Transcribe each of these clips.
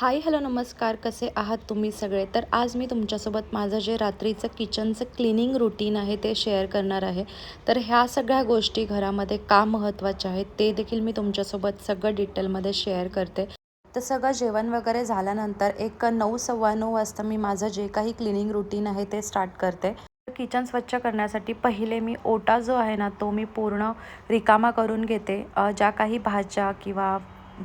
Hi hello नमस्कार. कसे आहात तुम्ही सगळे? तर आज मी तुमच्यासोबत माझं जे रात्रीचं किचनचं क्लिनिंग रुटीन आहे ते शेअर करणार आहे. तर ह्या सगळ्या गोष्टी घरामध्ये का महत्त्वाच्या आहेत ते देखील मी तुमच्यासोबत सगळं डिटेलमध्ये शेअर करते. तर सगळं जेवण वगैरे झाल्यानंतर एक नऊ सव्वा नऊ वाजता मी माझं जे काही क्लिनिंग रुटीन आहे ते स्टार्ट करते. किचन स्वच्छ करण्यासाठी पहिले मी ओटा जो आहे ना तो मी पूर्ण रिकामा करून घेते. ज्या काही भाज्या किंवा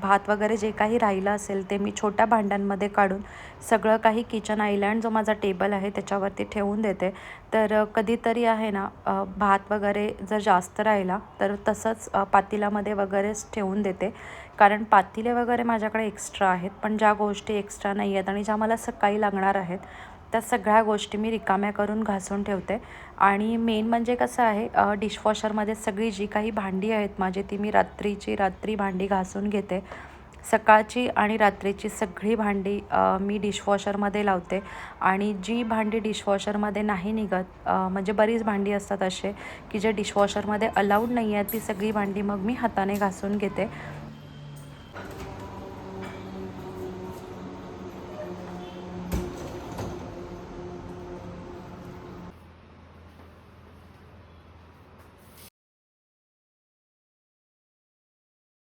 भात वगैरे जे काही राहिलं असेल ते मी छोट्या भांड्यांमध्ये काढून सगळं काही किचन आयलँड जो माझा टेबल आहे त्याच्यावरती ठेवून देते. तर कधीतरी आहे ना भात वगैरे जर जास्त राहिला तर तसंच पातेल्यामध्ये वगैरेच ठेवून देते. कारण पातेले वगैरे माझ्याकडे एक्स्ट्रा आहेत पण ज्या गोष्टी एक्स्ट्रा नाही आहेत आणि ज्या मला सकाळी लागणार आहेत त्या सगळ्या गोष्टी मी रिकाम्या करून घासून ठेवते. आणि मेन म्हणजे कसं आहे डिशवॉशरमध्ये सगळी जी काही भांडी आहेत माझी ती मी रात्रीची रात्री भांडी घासून घेते. सकाळची आणि रात्रीची सगळी भांडी मी डिशवॉशरमध्ये लावते. आणि जी भांडी डिशवॉशरमध्ये नाही निघत म्हणजे बरीच भांडी असतात असे की जे डिशवॉशरमध्ये अलाउड नाही आहेत ती सगळी भांडी मग मी हाताने घासून घेते.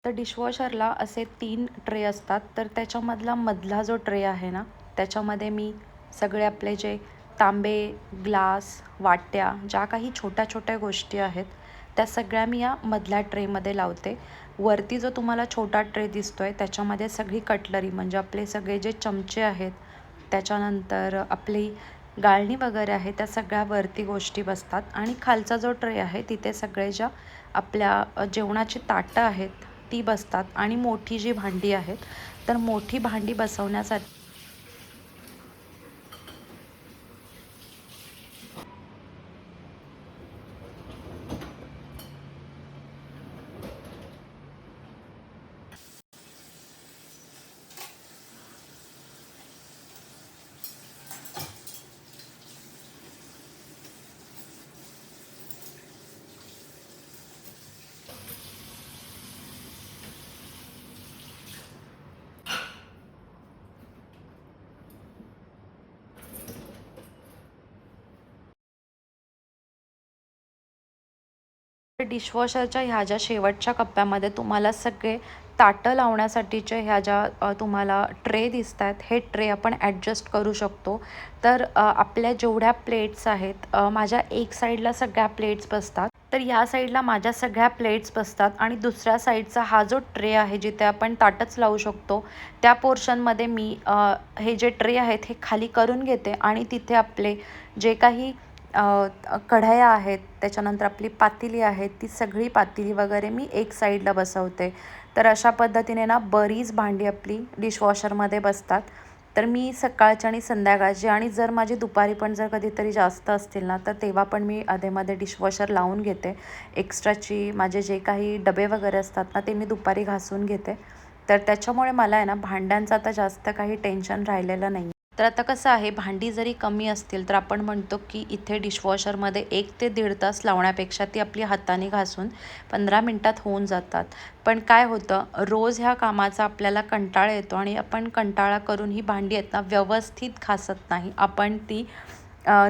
तर डिशवॉशरला असे तीन ट्रे असतात. तर त्याच्यामधला मधला जो ट्रे आहे ना त्याच्यामध्ये मी सगळे आपले जे तांबे ग्लास वाट्या ज्या काही छोट्या छोट्या गोष्टी आहेत त्या सगळ्या मी या मधल्या ट्रेमध्ये लावते. वरती जो तुम्हाला छोटा ट्रे दिसतो आहे त्याच्यामध्ये सगळी कटलरी म्हणजे आपले सगळे जे चमचे आहेत त्याच्यानंतर आपली गाळणी वगैरे आहे त्या सगळ्या वरती गोष्टी बसतात. आणि खालचा जो ट्रे आहे तिथे सगळे ज्या आपल्या जेवणाची ताटं आहेत ती बसतात आणि मोठी जी भांडी आहेत तर मोठी भांडी बसवण्यासाठी डिशवॉशरच्या ह्या ज्या शेवटच्या कप्प्यामध्ये तुम्हाला सगळे ताटं लावण्यासाठीचे ह्या ज्या तुम्हाला ट्रे दिसत आहेत हे ट्रे आपण ॲडजस्ट करू शकतो. तर आपल्या जेवढ्या प्लेट्स आहेत माझ्या एक साईडला सगळ्या प्लेट्स बसतात तर या साईडला माझ्या सगळ्या प्लेट्स बसतात आणि दुसऱ्या साईडचा हा जो ट्रे आहे जिथे आपण ताटच लावू शकतो त्या पोर्शनमध्ये मी हे जे ट्रे आहेत हे खाली करून घेते आणि तिथे आपले जे काही कढया आहेत त्याच्यानंतर आपली पातेली आहेत ती सगळी पातेली वगैरे मी एक साईडला बसवते. तर अशा पद्धतीने ना बरीच भांडी आपली डिशवॉशरमध्ये बसतात. तर मी सकाळची आणि संध्याकाळची आणि जर माझी दुपारी पण जर कधीतरी जास्त असतील ना तर तेव्हा पण मी अधेमध्ये डिशवॉशर लावून घेते. एक्स्ट्राची माझे जे काही डबे वगैरे असतात ना ते मी दुपारी घासून घेते. तर त्याच्यामुळे मला आहे ना भांड्यांचं आता जास्त काही टेन्शन राहिलेलं नाही तर आता कसं आहे भांडी जरी कमी असतील तर आपण म्हणतो की इथे डिशवॉशरमध्ये एक ते दीड तास लावण्यापेक्षा ती आपली हाताने घासून पंधरा मिनटात होऊन जातात. पण काय होतं रोज ह्या कामाचा आपल्याला कंटाळा येतो आणि आपण कंटाळा करून ही भांडी आहेत ना व्यवस्थित घासत नाही. आपण ती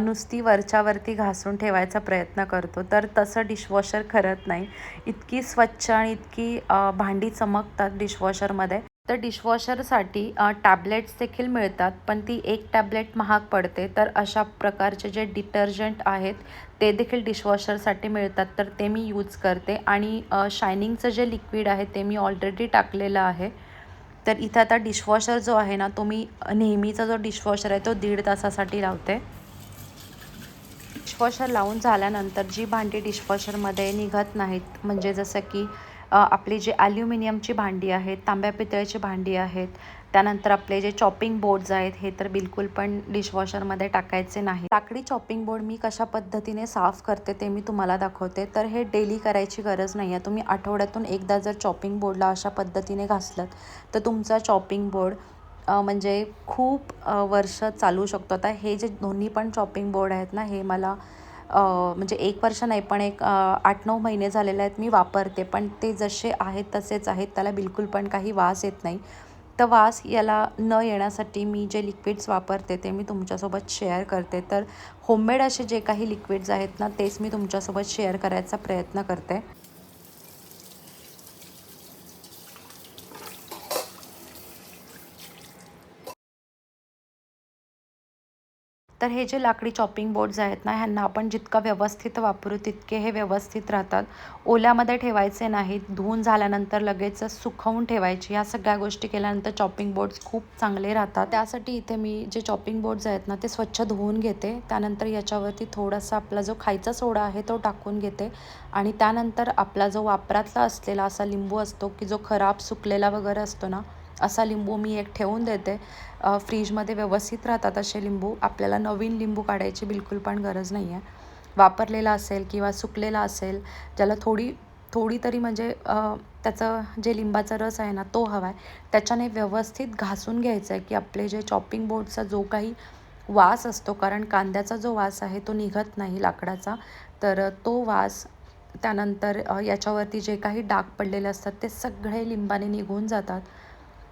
नुसती वरच्यावरती घासून ठेवायचा प्रयत्न करतो. तर तसं डिशवॉशर करत नाही. इतकी स्वच्छ आणि इतकी भांडी चमकतात डिशवॉशरमध्ये. तर डिशवॉशरसाठी टॅबलेट्स देखील मिळतात पण ती एक टॅबलेट महाग पडते. तर अशा प्रकारचे जे डिटर्जंट आहेत ते देखील डिशवॉशरसाठी मिळतात. तर ते मी यूज करते. आणि शायनिंगचं जे लिक्विड आहे ते मी ऑलरेडी टाकलेलं आहे. तर इथं आता डिशवॉशर जो आहे ना तो मी नेहमीचा जो डिशवॉशर आहे तो दीड तासासाठी लावते. डिशवॉशर लावून झाल्यानंतर जी भांडी डिशवॉशरमध्ये निघत नाहीत म्हणजे जसं की आपली जे ॲल्युमिनियमची भांडी आहेत तांब्या पितळेची भांडी आहेत त्यानंतर आपले जे चॉपिंग बोर्ड्स आहेत हे तर बिलकुल पण डिशवॉशरमध्ये टाकायचे नाही लाकडी चॉपिंग बोर्ड मी कशा पद्धतीने साफ करते ते मी तुम्हाला दाखवते. तर हे डेली करायची गरज नाही आहे तुम्ही आठवड्यातून एकदा जर चॉपिंग बोर्डला अशा पद्धतीने घासलं तर तुमचा चॉपिंग बोर्ड म्हणजे खूप वर्ष चालू शकतो. आता हे जे दोन्ही पण चॉपिंग बोर्ड आहेत ना हे मला म्हणजे एक वर्ष नाही पण एक आठ नऊ महिने झालेले आहेत मी वापरते. पण ते जसे आहेत तसेच आहेत. त्याला बिलकुल पण काही वास येत नाही. तर वास याला न येण्यासाठी मी जे लिक्विड्स वापरते ते मी तुमच्यासोबत शेअर करते. तर होममेड असे जे काही लिक्विड्स आहेत ना तेच मी तुमच्यासोबत शेअर करायचा प्रयत्न करते. तर हे जे लाकडी चॉपिंग बोर्ड्स आहेत ना ह्यांना आपण जितकं व्यवस्थित वापरू तितके हे व्यवस्थित राहतात. ओल्यामध्ये ठेवायचे नाहीत धुवून झाल्यानंतर लगेच सुकवून ठेवायचे. ह्या सगळ्या गोष्टी केल्यानंतर चॉपिंग बोर्ड्स खूप चांगले राहतात. त्यासाठी इथे मी जे चॉपिंग बोर्ड्स आहेत ना ते स्वच्छ धुवून घेते. त्यानंतर याच्यावरती थोडासा आपला जो खायचा सोडा आहे तो टाकून घेते. आणि त्यानंतर आपला जो वापरातला असलेला असा लिंबू असतो की जो खराब सुकलेला वगैरे असतो ना असा लिंबू मी एक ठेवून देते. फ्रीजमध्ये व्यवस्थित राहतात असे लिंबू. आपल्याला नवीन लिंबू काढायची बिलकुल पण गरज नाही आहे वापरलेला असेल किंवा सुकलेला असेल ज्याला थोडी थोडी तरी म्हणजे त्याचं जे लिंबाचा रस आहे ना तो हवा आहे. त्याच्याने व्यवस्थित घासून घ्यायचं आहे की आपले जे चॉपिंग बोर्डचा जो काही वास असतो कारण कांद्याचा जो वास आहे तो निघत नाही लाकडाचा. तर तो वास त्यानंतर याच्यावरती जे काही डाग पडलेले असतात ते सगळे लिंबाने निघून जातात.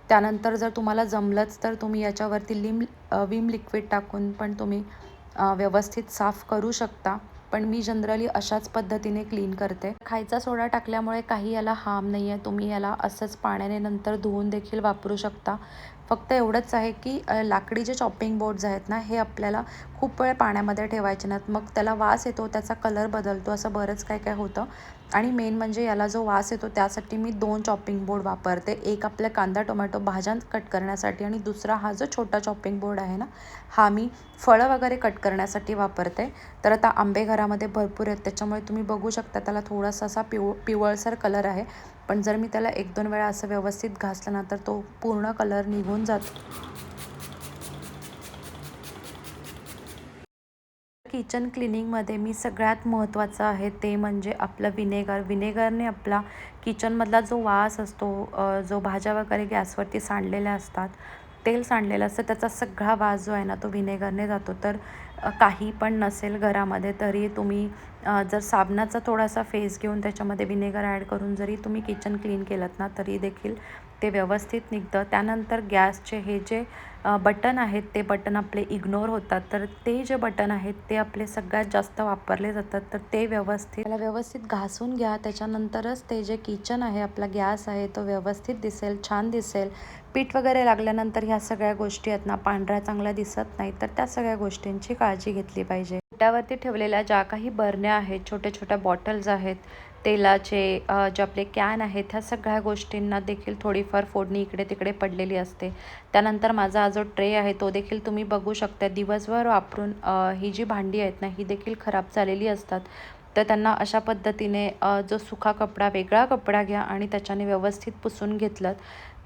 त्यानंतर जर तुम्हाला जमलंच तर तुम्ही याच्यावरती लिम विम लिक्विड टाकून पण तुम्ही व्यवस्थित साफ करू शकता. पण मी जनरली अशाच पद्धतीने क्लीन करते. खायचा सोडा टाकल्यामुळे काही याला हार्म नाही आहे तुम्ही याला असंच पाण्याने नंतर धुवून देखील वापरू शकता. फक्त एवढंच आहे की लाकडी जे चॉपिंग बोर्ड्स आहेत ना हे आपल्याला खूप वेळ पाण्यामध्ये ठेवायचे नाहीत. मग त्याला वास येतो त्याचा कलर बदलतो असं बरंच काय काय होतं. आणि मेन म्हणजे याला जो वास येतो त्यासाठी मी दोन चॉपिंग बोर्ड वापरते. एक आपल्या कांदा टोमॅटो भाज्या कट करण्यासाठी आणि दुसरा हा जो छोटा चॉपिंग बोर्ड आहे ना हा मी फळं वगैरे कट करण्यासाठी वापरते. तर आता आंबे घरामध्ये भरपूर आहेत त्याच्यामुळे तुम्ही बघू शकता त्याला थोडासा असा पिव पिवळसर कलर आहे. पण जर मी त्याला एक दोन वेळा असं व्यवस्थित घासलं ना तर तो पूर्ण कलर निघून जातो. किचन क्लिनिंगमध्ये मी सगळ्यात महत्त्वाचं आहे ते म्हणजे आपलं विनेगर विनेगरने आपला किचनमधला जो वास असतो जो भाज्या वगैरे गॅसवरती सांडलेल्या असतात तेल सांडलेलं असतं त्याचा सगळा वास जो आहे ना तो विनेगरने जातो. तर काही पण नसेल घरामध्ये तरी तुम्ही जर साबणाचा थोडासा फेस घेऊन त्याच्यामध्ये विनेगर ॲड करून जरी तुम्ही किचन क्लीन केलं ना तरी देखील ते व्यवस्थित निघतं. त्यानंतर गॅसचे हे जे बटन आहेत ते बटन आपले इग्नोर होतात. तर ते जे बटन आहेत ते आपले सगळ्यात जास्त वापरले जातात. तर ते व्यवस्थित त्याला व्यवस्थित घासून घ्या. त्याच्यानंतरच ते जे किचन आहे आपला गॅस आहे तो व्यवस्थित दिसेल छान दिसेल. पीठ वगैरे लागल्यानंतर ह्या सगळ्या गोष्टी आहेत ना पांढऱ्या चांगल्या दिसत नाही तर त्या सगळ्या गोष्टींची काळजी घेतली पाहिजे. पिठावरती ठेवलेल्या ज्या काही बरण्या आहेत छोट्या छोट्या बॉटल्स आहेत तेलाचे जे आपले कॅन आहेत ह्या सगळ्या गोष्टींना देखील थोडीफार फोडणी इकडे तिकडे पडलेली असते. त्यानंतर माझा हा जो ट्रे आहे तो देखील तुम्ही बघू शकता. दिवसभर वापरून ही जी भांडी आहेत ना ही देखील खराब झालेली असतात. तर त्यांना अशा पद्धतीने जो सुखा कपडा वेगळा कपडा घ्या आणि त्याच्याने व्यवस्थित पुसून घेतलं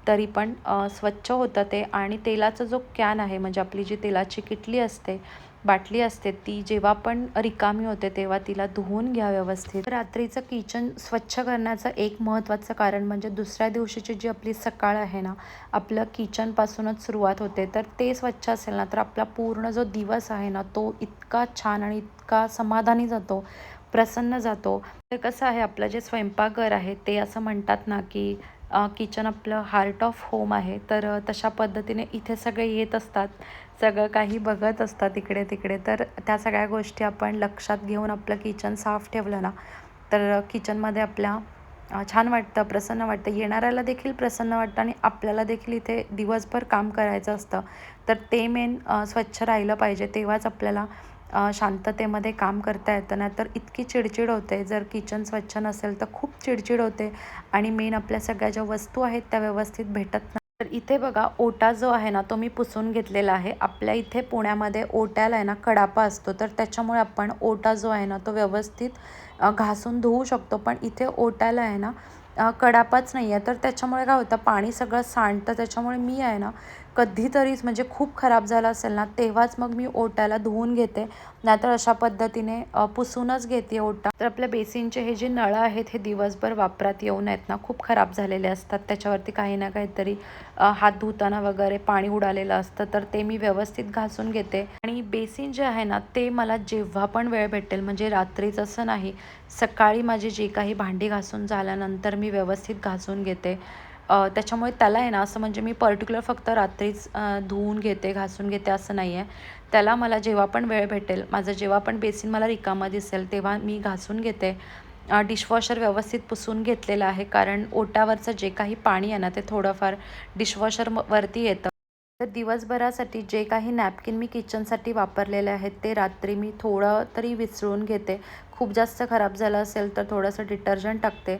तरी पण स्वच्छ होतं ते. आणि तेलाचा जो कॅन आहे म्हणजे आपली जी तेलाची किटली असते बाटली असते ती जेव्हा पण रिकामी होते तेव्हा तिला धुवून घ्या व्यवस्थित. रात्रीचं किचन स्वच्छ करण्याचं एक महत्त्वाचं कारण म्हणजे दुसऱ्या दिवशीची जी आपली सकाळ आहे ना आपलं किचनपासूनच सुरुवात होते. तर ते स्वच्छ असेल ना तर आपला पूर्ण जो दिवस आहे ना तो इतका छान आणि इतका समाधानी जातो प्रसन्न जातो. तर कसं आहे आपलं जे स्वयंपाकघर आहे ते असं म्हणतात ना की किचन आपलं हार्ट ऑफ होम आहे. तर तशा पद्धतीने इथे सगळे येत असतात. सगळं काही बघत असतात इकडे तिकडे तर त्या सगळ्या गोष्टी आपण लक्षात घेऊन आपलं किचन साफ ठेवलं ना तर किचनमध्ये आपल्या छान वाटतं प्रसन्न वाटतं. येणाऱ्याला देखील प्रसन्न वाटतं आणि आपल्याला देखील इथे दिवसभर काम करायचं असतं. तर ते मेन स्वच्छ राहिलं पाहिजे. तेव्हाच आपल्याला शांततेमध्ये काम करता येतं. नाहीतर तर इतकी चिडचिड होते. जर किचन स्वच्छ नसेल तर खूप चिडचिड होते आणि मेन आपल्या सगळ्या ज्या वस्तू आहेत त्या व्यवस्थित भेटत नाही तर इथे बघा ओटा जो आहे ना तो मी पुसून घेतलेला आहे. आपल्या इथे पुण्यामध्ये ओट्याला आहे ना कडापा असतो. तर त्याच्यामुळे आपण ओटा जो आहे ना तो व्यवस्थित घासून धुवू शकतो. पण इथे ओट्याला आहे ना कडापाच नाही आहे तर त्याच्यामुळे काय होतं पाणी सगळं सांडतं. त्याच्यामुळे मी आहे ना कधीतरीच म्हणजे खूप खराब झाला असेल ना तेव्हाच मग मी ओट्याला धुवून घेते. नाहीतर अशा पद्धतीने पुसूनच घेते ओटा. तर आपल्या बेसिनचे हे जे नळं आहेत हे दिवसभर वापरात येऊ नयेत ना. खूप खराब झालेले असतात. त्याच्यावरती काही ना काहीतरी हात धुताना वगैरे पाणी उडालेलं असतं तर ते मी व्यवस्थित घासून घेते. आणि बेसिन जे आहे ना ते मला जेव्हा पण वेळ भेटेल म्हणजे रात्रीच असं नाही सकाळी माझी जी काही भांडी घासून झाल्यानंतर मी व्यवस्थित घासून घेते. त्याच्यामुळे त्याला आहे ना असं म्हणजे मी पर्टिक्युलर फक्त रात्रीच धुवून घेते घासून घेते असं नाही आहे त्याला मला जेव्हा पण वेळ भेटेल माझं जेव्हा पण बेसिन मला रिकामा दिसेल तेव्हा मी घासून घेते. डिशवॉशर व्यवस्थित पुसून घेतलेलं आहे कारण ओटावरचं जे काही पाणी आहे ना ते थोडंफार डिशवॉशर वरती येतं. तर दिवसभरासाठी जे काही नॅपकिन मी किचनसाठी वापरलेले आहेत ते रात्री मी थोडं तरी विसळून घेते. खूप जास्त खराब झालं असेल तर थोडंसं डिटर्जंट टाकते.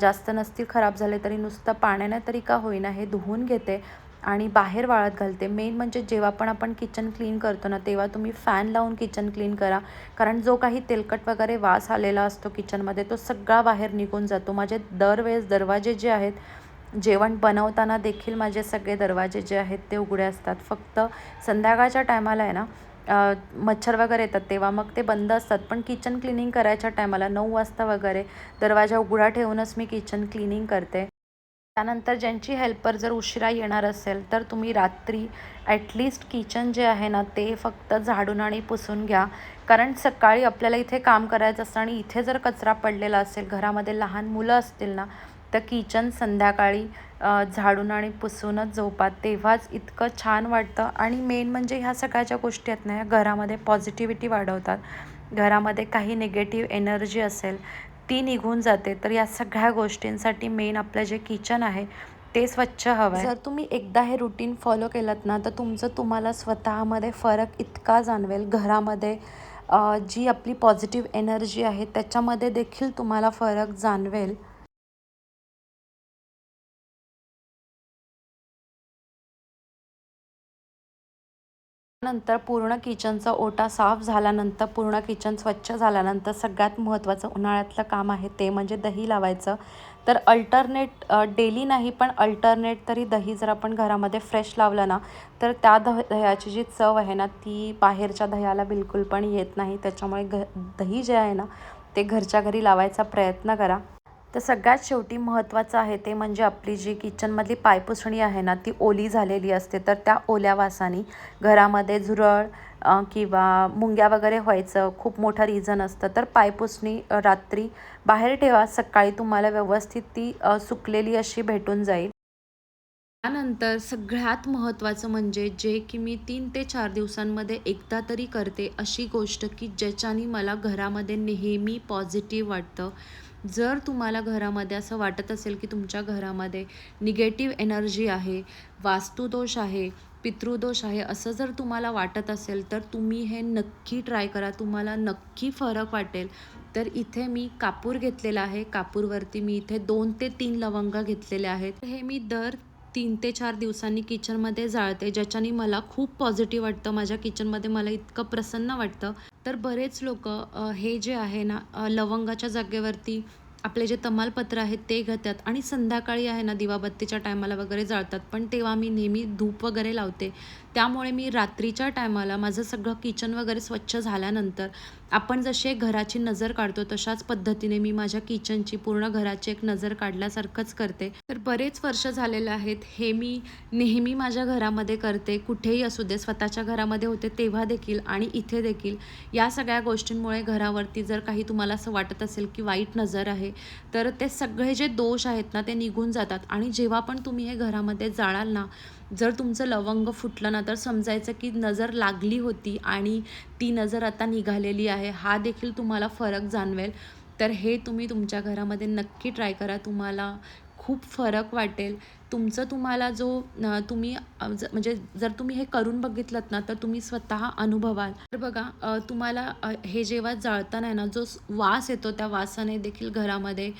जास्त नसतील खराब झाले तरी नुसतं पाण्याने तरी का होईना हे धुवून घेते आणि बाहेर वाळत घालते. मेन म्हणजे जेव्हा पण आपण किचन क्लीन करतो ना तेव्हा तुम्ही फॅन लावून किचन क्लीन करा. कारण जो काही तेलकट वगैरे वास आलेला असतो किचनमध्ये तो सगळा बाहेर निघून जातो. माझे दरवेळेस दरवाजे जे आहेत जेवण बनवताना देखील माझे सगळे दरवाजे जे आहेत ते उघडे असतात. फक्त संध्याकाळच्या टायमाला आहे ना मच्छर वगैरे येतात तेव्हा मग ते बंद असतात. पण किचन क्लिनिंग करायच्या टायमाला नऊ वाजता वगैरे दरवाजा उघडा ठेवूनच मी किचन क्लिनिंग करते. त्यानंतर ज्यांची हेल्पर जर उशिरा येणार असेल तर तुम्ही रात्री ॲटलिस्ट किचन जे आहे ना ते फक्त झाडून आणि पुसून घ्या. कारण सकाळी आपल्याला इथे काम करायचं असतं आणि इथे जर कचरा पडलेला असेल घरामध्ये लहान मुलं असतील ना तर किचन संध्याकाळी झाडून आणि पुसूनच झोपा तेव्हाच इतकं छान वाटतं. आणि मेन म्हणजे ह्या सगळ्या ज्या गोष्टी आहेत ना ह्या घरामध्ये पॉझिटिव्हिटी वाढवतात. घरामध्ये काही निगेटिव्ह एनर्जी असेल ती निघून जाते. तर या सगळ्या गोष्टींसाठी मेन आपलं जे किचन आहे ते स्वच्छ हवं आहे जर तुम्ही एकदा हे रुटीन फॉलो केलं ना तर तुमचं तुम्हाला स्वतःमध्ये फरक इतका जाणवेल. घरामध्ये जी आपली पॉझिटिव्ह एनर्जी आहे त्याच्यामध्ये देखील तुम्हाला फरक जाणवेल. नंतर पूर्ण किचनचा ओटा साफ झाल्यानंतर पूर्ण किचन स्वच्छ झाल्यानंतर सगळ्यात महत्त्वाचं उन्हाळ्यातलं काम आहे ते म्हणजे दही लावायचं. तर अल्टरनेट डेली नाही पण अल्टरनेट तरी दही जर आपण घरामध्ये फ्रेश लावलं ना तर त्या दह दह्याची जी चव आहे ना ती बाहेरच्या दह्याला बिलकुल पण येत नाही. त्याच्यामुळे घ दही जे आहे ना ते घरच्या घरी लावायचा प्रयत्न करा. तर सगळ्यात शेवटी महत्त्वाचं आहे ते म्हणजे आपली जी किचनमधली पायपुसणी आहे ना ती ओली झालेली असते. तर त्या ओल्या वासानी घरामध्ये झुरळ किंवा मुंग्या वगैरे व्हायचं खूप मोठं रिझन असतं. तर पायपुसणी रात्री बाहेर ठेवा सकाळी तुम्हाला व्यवस्थित ती सुकलेली अशी भेटून जाईल. त्यानंतर सगळ्यात महत्त्वाचं म्हणजे जे की मी तीन ते चार दिवसांमध्ये एकदा तरी करते अशी गोष्ट की ज्याच्याने मला घरामध्ये नेहमी पॉझिटिव्ह वाटतं. जर तुम्हाला घरामध्ये असं वाटत असेल की तुमच्या घरामध्ये निगेटिव्ह एनर्जी आहे वास्तुदोष आहे पितृदोष आहे असं जर तुम्हाला वाटत असेल तर तुम्ही हे नक्की ट्राय करा. तुम्हाला नक्की फरक वाटेल. तर इथे मी कापूर घेतलेला आहे. कापूरवरती मी इथे दोन ते तीन लवंग घेतलेले आहेत. हे मी दर तीन ते चार दिवसांनी किचनमध्ये जाळते ज्याच्याने मला खूप पॉझिटिव्ह वाटतं. माझ्या किचनमध्ये मला इतकं प्रसन्न वाटतं. तर बरेच लोक हे जे आहे ना लवंगाच्या जागेवरती आपले जे तमालपत्र आहेत ते घेतात आणि संध्याकाळी आहे ना दिवाबत्तीच्या टायमाला वगैरे जाळतात. पण तेव्हा मी नेहमी धूप वगैरे लावते. त्यामुळे मी रात्रीच्या टायमाला माझं सगळं किचन वगैरे स्वच्छ झाल्यानंतर आपण जशी घराची नजर काढतो तशाच पद्धतीने मी माझ्या किचनची पूर्ण घराची एक नजर काढल्यासारखंच करते. तर बरेच वर्ष झालेले आहेत हे मी नेहमी माझ्या घरामध्ये करते. कुठेही असू दे स्वतःच्या घरामध्ये होते तेव्हा देखील आणि इथे देखील या सगळ्या गोष्टींमुळे घरावरती जर काही तुम्हाला असं वाटत असेल की वाईट नजर आहे तर ते सगळे जे दोष आहेत ना ते निघून जातात. आणि जेव्हा पण तुम्ही हे घरामध्ये जाळाल ना जर तुमचं लवंग फुटलं ना तर समजायचं की नजर लागली होती आणि ती नजर आता निघालेली आहे. हा देखील तुम्हाला फरक जाणवेल. तर हे तुम्ही तुमच्या घरामध्ये नक्की ट्राय करा. तुम्हाला खूप फरक वाटेल. तुमचं तुम्हाला जो तुम्ही ज म्हणजे जर तुम्ही हे करून बघितलं ना तर तुम्ही स्वतः अनुभवाल. तर बघा तुम्हाला हे जेव्हा जाळताना आहे ना जो वास येतो त्या वासाने देखील घरामध्ये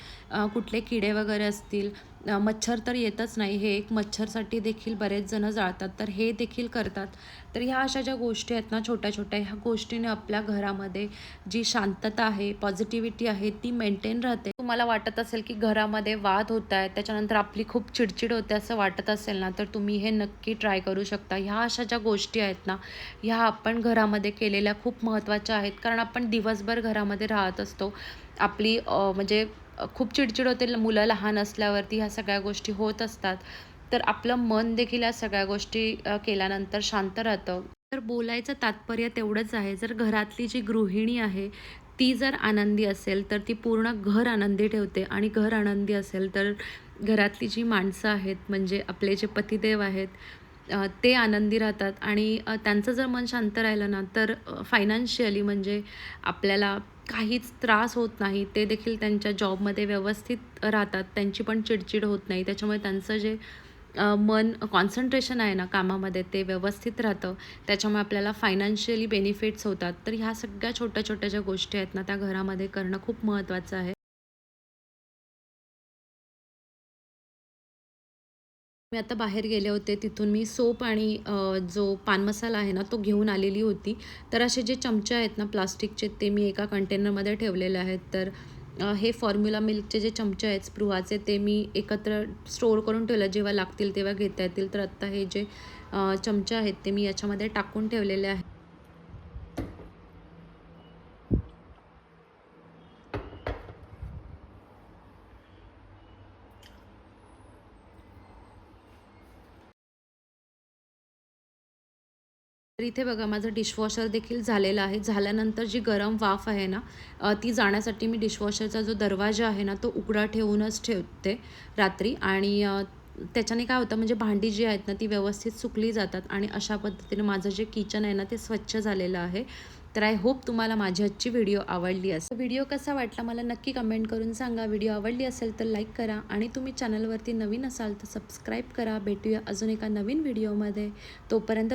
कुठले किडे वगैरे असतील मच्छर तर येतच नाही हे एक मच्छरसाठी देखील बरेच जण जाळतात. तर हे देखील करतात. तर ह्या अशा ज्या गोष्टी आहेत ना छोट्या छोट्या ह्या गोष्टीने आपल्या घरामध्ये जी शांतता आहे पॉझिटिव्हिटी आहे ती मेंटेन राहते. तुम्हाला वाटत असेल की घरामध्ये वाद होत आहेत त्याच्यानंतर आपली खूप चिडचिड होते असं वाटत असेल ना तर तुम्ही हे नक्की ट्राय करू शकता. ह्या अशा ज्या गोष्टी आहेत ना ह्या आपण घरामध्ये केलेल्या खूप महत्त्वाच्या आहेत. कारण आपण दिवसभर घरामध्ये राहत असतो. आपली म्हणजे खूप चिडचिड होते. मुलं लहान असल्यावरती ह्या सगळ्या गोष्टी होत असतात. तर आपलं मन देखील या सगळ्या गोष्टी केल्यानंतर शांत राहतं. तर बोलायचं तात्पर्य तेवढंच आहे. जर घरातली जी गृहिणी आहे ती जर आनंदी असेल तर ती पूर्ण घर आनंदी ठेवते. आणि घर आनंदी असेल तर घरातली जी माणसं आहेत म्हणजे आपले जे पतिदेव आहेत ते आनंदी राहतात. आणि त्यांचं जर मन शांत राहिलं ना तर फायनान्शियली म्हणजे आपल्याला काहीच त्रास होत नाही. ते देखील त्यांच्या जॉबमध्ये व्यवस्थित राहतात. त्यांची पण चिडचिड होत नाही. त्याच्यामुळे त्यांचं जे मन कॉन्सन्ट्रेशन आहे ना कामामध्ये ते व्यवस्थित राहतं. त्याच्यामुळे आपल्याला फायनान्शियली बेनिफिट्स होतात. तर ह्या सगळ्या छोट्या छोट्या ज्या गोष्टी आहेत ना त्या घरामध्ये करणं खूप महत्त्वाचं आहे. मी आता बाहेर गेले होते तिथून मी सोप आणि जो पान मसाला आहे ना तो घेऊन आलेली होती. तर असे जे चमचे आहेत ना प्लास्टिकचे ते मी एका कंटेनरमध्ये ठेवलेले आहेत. तर हे फॉर्म्युला मिल्कचे जे चमचे आहेत स्प्रुवाचे ते मी एकत्र स्टोअर करून ठेवलं. जेव्हा लागतील तेव्हा घेता येतील. तर आत्ता हे जे चमचे आहेत ते मी याच्यामध्ये टाकून ठेवलेले आहेत. तर इथे बघा माझं डिशवॉशर देखील झालेलं आहे. झाल्यानंतर जी गरम वाफ आहे ना ती जाण्यासाठी मी डिशवॉशरचा जो दरवाजा आहे ना तो उघडा ठेवूनच ठेवते रात्री. आणि त्याच्याने काय होतं म्हणजे भांडी जी आहेत ना ती व्यवस्थित सुकली जातात आणि अशा पद्धतीने माझं जे किचन आहे ना ते स्वच्छ झालेलं आहे. तर आय होप तुम्हाला माझी आजची व्हिडिओ आवडली असेल. व्हिडिओ कसा वाटला मला नक्की कमेंट करून सांगा. व्हिडिओ आवडली असेल तर लाईक करा आणि तुम्ही चॅनलवरती नवीन असाल तर सबस्क्राईब करा. भेटूया अजून एका नवीन व्हिडिओमध्ये तोपर्यंत